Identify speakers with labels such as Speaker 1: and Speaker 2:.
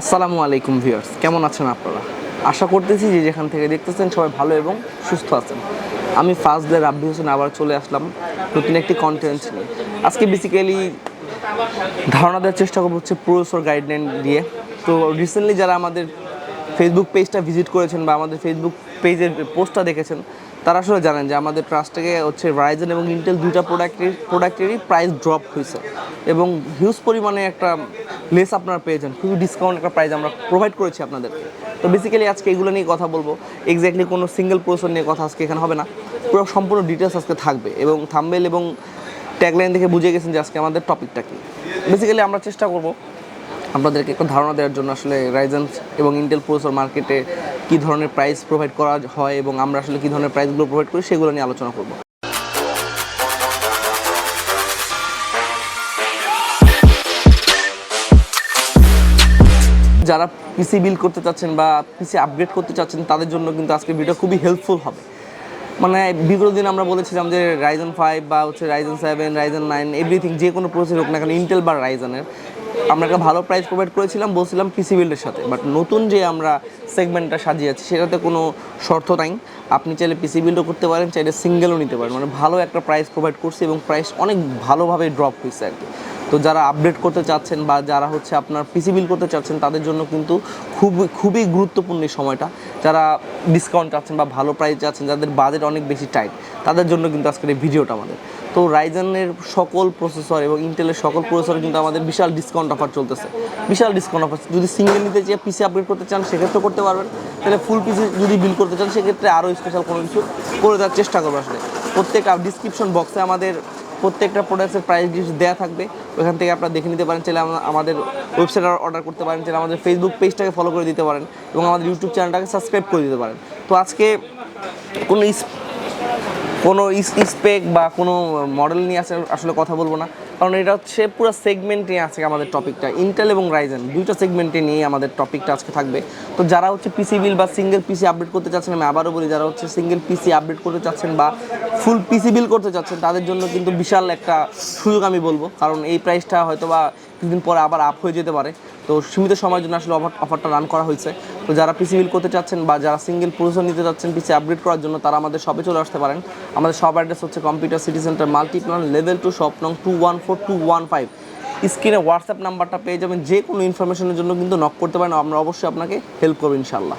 Speaker 1: আসসালামু আলাইকুম ভিউয়ার্স, কেমন আছেন আপনারা? আশা করতেছি যে যেখান থেকে দেখতেছেন সবাই ভালো এবং সুস্থ আছেন। আমি ফার্স্ট ডে রাব্বি হোসেন আবার চলে আসলাম নতুন একটি কন্টেন্ট নিয়ে। আজকে বেসিক্যালি ধারণা দেওয়ার চেষ্টা করব হচ্ছে পুরোসর গাইডলাইন দিয়ে। তো রিসেন্টলি যারা আমাদের ফেসবুক পেজটা ভিজিট করেছেন বা আমাদের ফেসবুক পেজের পোস্টটা দেখেছেন, তারা আসলে জানেন যে আমাদের ট্রাস্ট থেকে হচ্ছে রাইজেন এবং ইন্টেল দুইটা প্রোডাক্টের প্রোডাক্টেরই প্রাইস ড্রপ হয়েছে এবং হিউজ পরিমাণে একটা লেস আপনারা পেয়েছেন খুবই ডিসকাউন্ট একটা প্রাইস আমরা প্রোভাইড করেছি আপনাদেরকে। তো বেসিক্যালি আজকে এগুলো নিয়ে কথা বলব। এক্স্যাক্টলি কোনো সিঙ্গেল প্রসেসর নিয়ে কথা আজকে এখানে হবে না। পুরো সম্পূর্ণ ডিটেলস আজকে থাকবে এবং থাম্বেল এবং ট্যাগলাইন দেখে বুঝে গেছেন যে আজকে আমাদের টপিকটা কি। বেসিক্যালি আমরা চেষ্টা করব আপনাদেরকে একটা ধারণা দেওয়ার জন্য আসলে রাইজেন এবং ইন্টেল প্রসেসর মার্কেটে কী ধরনের প্রাইস প্রোভাইড করা হয় এবং আমরা আসলে কী ধরনের প্রাইসগুলো প্রোভাইড করি সেগুলো নিয়ে আলোচনা করব। যারা পিসি বিল করতে চাচ্ছেন বা পিসি আপগ্রেড করতে চাচ্ছেন, তাদের জন্য কিন্তু আজকে ভিডিও খুবই হেল্পফুল হবে। মানে বিগত দিন আমরা বলেছিলাম যে রাইজন ফাইভ বা হচ্ছে Ryzen seven Ryzen nine everything যে কোনো প্রসেস হোক না কেন ইন্টেল বা রাইজনের আমরা একটা ভালো প্রাইস প্রোভাইড করেছিলাম, বলছিলাম পিসি বিল্ডের সাথে। বাট নতুন যে আমরা সেগমেন্টটা সাজিয়েছি সেটাতে কোনো শর্ত নাই। আপনি চাইলে পিসি বিল্ডও করতে পারেন, চাইলে সিঙ্গেলও নিতে পারেন। মানে ভালো একটা প্রাইস প্রোভাইড করছি এবং প্রাইস অনেক ভালোভাবে ড্রপ হয়েছে আর কি। তো যারা আপডেট করতে চাচ্ছেন বা যারা হচ্ছে আপনার পিসি বিল করতে চাচ্ছেন, তাদের জন্য কিন্তু খুবই খুবই গুরুত্বপূর্ণ এই সময়টা। যারা ডিসকাউন্ট চাচ্ছেন বা ভালো প্রাইস চাচ্ছেন, যাদের বাজেট অনেক বেশি টাইট তাদের জন্য কিন্তু আজকের এই ভিডিওটা আমাদের। তো রাইজেনের সকল প্রসেসর এবং ইন্টেলের সকল প্রসেসর কিন্তু আমাদের বিশাল ডিসকাউন্ট অফার চলতেছে। বিশাল ডিসকাউন্ট অফার যদি সিঙ্গেল নিতে চেয়ে পিসি আপগ্রেড করতে চান সেক্ষেত্রে করতে পারবেন। তাহলে ফুল পিসি যদি বিল করতে চান, সেক্ষেত্রে আরও স্পেশাল কোনো কিছু করে দেওয়ার চেষ্টা করব আসলে। প্রত্যেক ডিসক্রিপশন বক্সে আমাদের প্রত্যেকটা প্রোডাক্টের প্রাইস লিস্ট দেওয়া থাকবে। ওখান থেকে আপনারা দেখে নিতে পারেন, চাইলে আমাদের ওয়েবসাইট অর্ডার করতে পারেন, চাইলে আমাদের ফেসবুক পেজটাকে ফলো করে দিতে পারেন এবং আমাদের ইউটিউব চ্যানেলটাকে সাবস্ক্রাইব করে দিতে পারেন। তো আজকে কোনো কোনো স্পেক বা কোনো মডেল নিয়ে আসলে কথা বলব না। কারণ এটা হচ্ছে পুরো সেগমেন্ট নিয়ে আজকে আমাদের টপিকটা ইন্টেল এবং রাইজেন দুইটা সেগমেন্টে নিয়ে আমাদের টপিকটা আজকে থাকবে। তো যারা হচ্ছে পিসি বিল বা সিঙ্গেল পিসি আপডেট করতে চাচ্ছেন, আমি আবারও বলি, যারা হচ্ছে সিঙ্গেল পিসি আপডেট করতে চাচ্ছেন বা ফুল পিসি বিল করতে চাচ্ছেন, তাদের জন্য কিন্তু বিশাল একটা সুযোগ আমি বলব। কারণ এই প্রাইসটা হয়তো বা কিছুদিন পরে আবার আপ হয়ে যেতে পারে। তো সীমিত সময়ের জন্য আসলে অফার অফারটা রান করা হয়েছে। তো যারা পিসি বিল করতে চাচ্ছেন বা যারা সিঙ্গেল প্রসেসর নিতে চাচ্ছেন পিসি আপগ্রেড করার জন্য তারা আমাদের শপে চলে আসতে পারেন। আমাদের শপ অ্যাড্রেস হচ্ছে computer city centre Multiplan level two shop নং two one four two one five স্ক্রিনে হোয়াটসঅ্যাপ নাম্বারটা পেয়ে যাবেন যে কোনো ইনফরমেশনের জন্য কিন্তু নক করতে পারেন। আমরা অবশ্যই আপনাকে হেল্প করব ইনশাল্লাহ